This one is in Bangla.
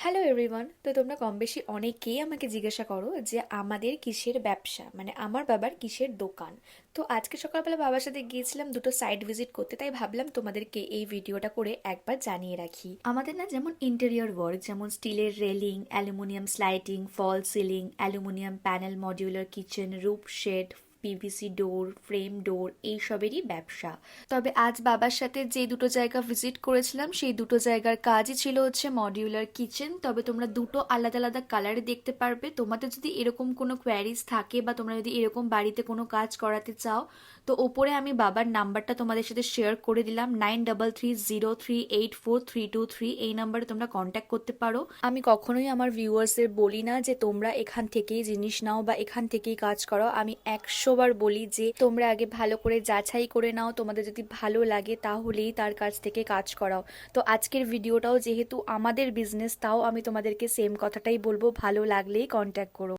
হ্যালো এভরিওয়ান তো তোমরা কম বেশি অনেকেই আমাকে জিজ্ঞাসা করো যে আমাদের কিসের ব্যবসা? মানে আমার বাবার কিসের দোকান? তো আজকে সকালবেলা বাবার সাথে গিয়েছিলাম দুটো সাইট ভিজিট করতে, তাই ভাবলাম তোমাদেরকে এই ভিডিওটা করে একবার জানিয়ে রাখি। আমাদের না যেমন ইন্টেরিয়র ওয়ার্ক যেমন স্টিলের railing aluminium sliding fall ceiling aluminium panel modular kitchen roof shed PVC door frame door এইসবেরই ব্যবসা। তবে আজ বাবার সাথে যে দুটো জায়গা ভিজিট করেছিলাম, সেই দুটো জায়গার কাজই ছিল হচ্ছে মডিউলার কিচেন তবে তোমরা দুটো আলাদা আলাদা কালারে দেখতে পারবে। তোমাদের যদি এরকম কোনো কোয়ারিজ থাকে বা তোমরা যদি এরকম বাড়িতে কোনো কাজ করাতে চাও, তো ওপরে আমি বাবার নাম্বারটা তোমাদের সাথে শেয়ার করে দিলাম। Nine double three zero three eight four three two three এই নাম্বারে তোমরা কন্ট্যাক্ট করতে পারো। আমি কখনোই আমার ভিউয়ার্সদের বলি না যে তোমরা এখান থেকেই জিনিস নাও বা এখান থেকেই কাজ করো। আমি একশো বার বলি যে, তোমরা আগে ভালো করে যাচাই করে নাও, তোমাদের যদি ভালো লাগে তাহলেই তার কাছ থেকে কাজ করাও। তো আজকের ভিডিওটাও যেহেতু আমাদের বিজনেস তাও আমি তোমাদেরকে সেম কথাটাই বলব, ভালো লাগলেই কন্ট্যাক্ট করো।